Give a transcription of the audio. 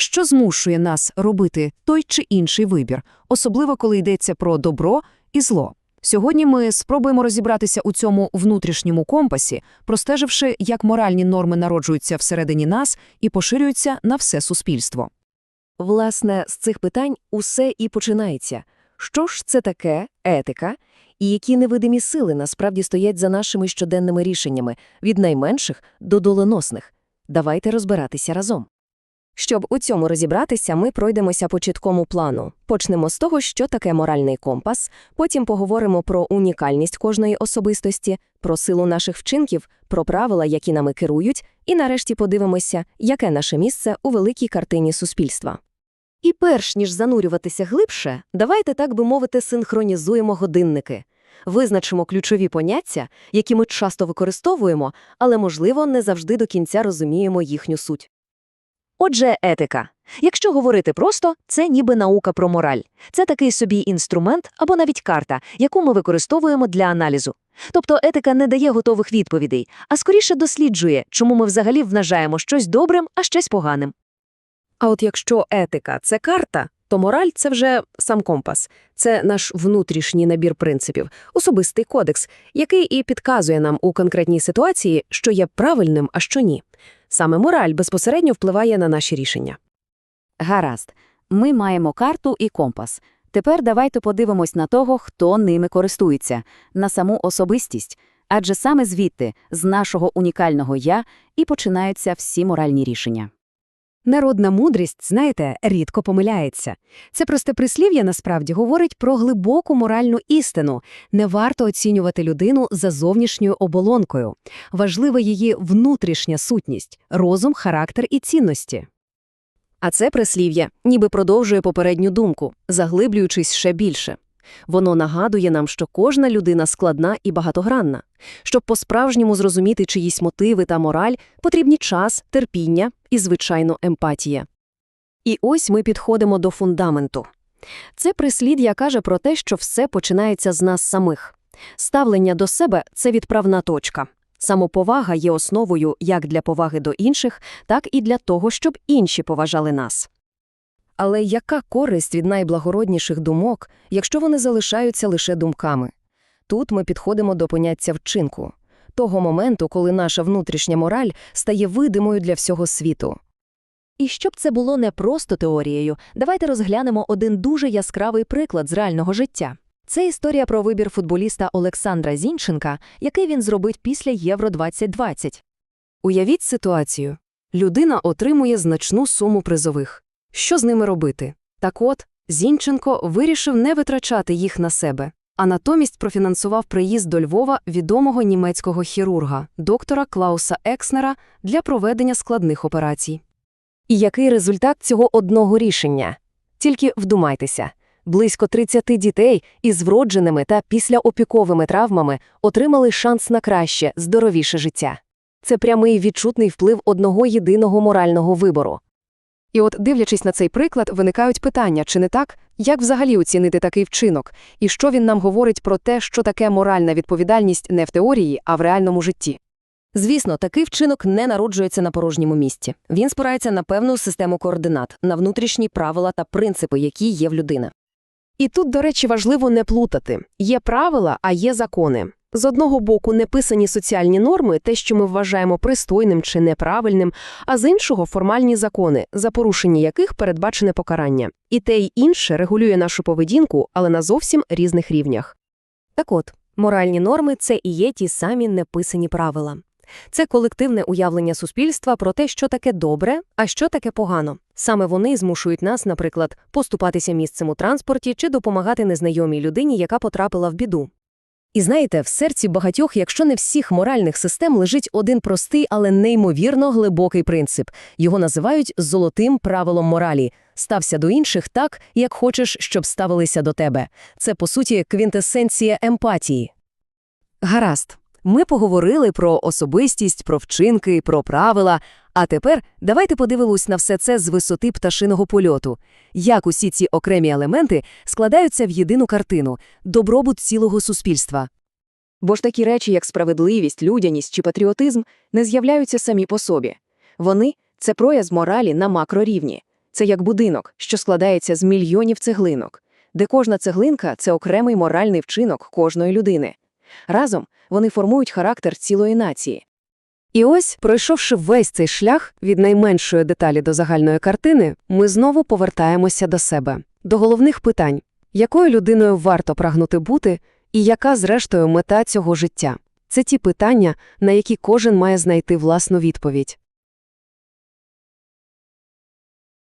що змушує нас робити той чи інший вибір, особливо коли йдеться про добро і зло. Сьогодні ми спробуємо розібратися у цьому внутрішньому компасі, простеживши, як моральні норми народжуються всередині нас і поширюються на все суспільство. Власне, з цих питань усе і починається. Що ж це таке етика, і які невидимі сили насправді стоять за нашими щоденними рішеннями, від найменших до доленосних? Давайте розбиратися разом. Щоб у цьому розібратися, ми пройдемося по чіткому плану. Почнемо з того, що таке моральний компас, потім поговоримо про унікальність кожної особистості, про силу наших вчинків, про правила, які нами керують, і нарешті подивимося, яке наше місце у великій картині суспільства. І перш ніж занурюватися глибше, давайте, так би мовити, синхронізуємо годинники. Визначимо ключові поняття, які ми часто використовуємо, але, можливо, не завжди до кінця розуміємо їхню суть. Отже, етика. Якщо говорити просто, це ніби наука про мораль. Це такий собі інструмент або навіть карта, яку ми використовуємо для аналізу. Тобто етика не дає готових відповідей, а скоріше досліджує, чому ми взагалі вважаємо щось добрим, а щось поганим. А от якщо етика це карта, то мораль це вже сам компас, це наш внутрішній набір принципів, особистий кодекс, який і підказує нам у конкретній ситуації, що є правильним, а що ні. Саме мораль безпосередньо впливає на наші рішення. Гаразд, ми маємо карту і компас. Тепер давайте подивимось на того, хто ними користується, на саму особистість. Адже саме звідти, з нашого унікального я, і починаються всі моральні рішення. Народна мудрість, знаєте, рідко помиляється. Це просте прислів'я насправді говорить про глибоку моральну істину. Не варто оцінювати людину за зовнішньою оболонкою. Важлива її внутрішня сутність, розум, характер і цінності. А це прислів'я ніби продовжує попередню думку, заглиблюючись ще більше. Воно нагадує нам, що кожна людина складна і багатогранна. Щоб по-справжньому зрозуміти чиїсь мотиви та мораль, потрібні час, терпіння і, звичайно, емпатія. І ось ми підходимо до фундаменту. Це прислід'я каже про те, що все починається з нас самих. Ставлення до себе – це відправна точка. Самоповага є основою як для поваги до інших, так і для того, щоб інші поважали нас. Але яка користь від найблагородніших думок, якщо вони залишаються лише думками? Тут ми підходимо до поняття вчинку, того моменту, коли наша внутрішня мораль стає видимою для всього світу. І щоб це було не просто теорією, давайте розглянемо один дуже яскравий приклад з реального життя. Це історія про вибір футболіста Олександра Зінченка, який він зробить після Євро-2020. Уявіть ситуацію. Людина отримує значну суму призових. Що з ними робити? Так от, Зінченко вирішив не витрачати їх на себе, а натомість профінансував приїзд до Львова відомого німецького хірурга, доктора Клауса Екснера, для проведення складних операцій. І який результат цього одного рішення? Тільки вдумайтеся. Близько 30 дітей із вродженими та післяопіковими травмами отримали шанс на краще, здоровіше життя. Це прямий відчутний вплив одного єдиного морального вибору. І от, дивлячись на цей приклад, виникають питання, чи не так, як взагалі оцінити такий вчинок, і що він нам говорить про те, що таке моральна відповідальність не в теорії, а в реальному житті. Звісно, такий вчинок не народжується на порожньому місці. Він спирається на певну систему координат, на внутрішні правила та принципи, які є в людини. І тут, до речі, важливо не плутати. Є правила, а є закони. З одного боку, неписані соціальні норми, те, що ми вважаємо пристойним чи неправильним, а з іншого формальні закони, за порушення яких передбачене покарання. І те й інше регулює нашу поведінку, але на зовсім різних рівнях. Так от, моральні норми це і є ті самі неписані правила. Це колективне уявлення суспільства про те, що таке добре, а що таке погано. Саме вони змушують нас, наприклад, поступатися місцем у транспорті чи допомагати незнайомій людині, яка потрапила в біду. І знаєте, в серці багатьох, якщо не всіх моральних систем, лежить один простий, але неймовірно глибокий принцип. Його називають золотим правилом моралі. Стався до інших так, як хочеш, щоб ставилися до тебе. Це, по суті, квінтесенція емпатії. Гаразд. Ми поговорили про особистість, про вчинки, про правила. А тепер давайте подивимось на все це з висоти пташиного польоту. Як усі ці окремі елементи складаються в єдину картину – добробут цілого суспільства. Бо ж такі речі, як справедливість, людяність чи патріотизм, не з'являються самі по собі. Вони – це прояв моралі на макрорівні. Це як будинок, що складається з мільйонів цеглинок, де кожна цеглинка – це окремий моральний вчинок кожної людини. Разом вони формують характер цілої нації. І ось, пройшовши весь цей шлях від найменшої деталі до загальної картини, ми знову повертаємося до себе, до головних питань, якою людиною варто прагнути бути і яка, зрештою, мета цього життя. Це ті питання, на які кожен має знайти власну відповідь.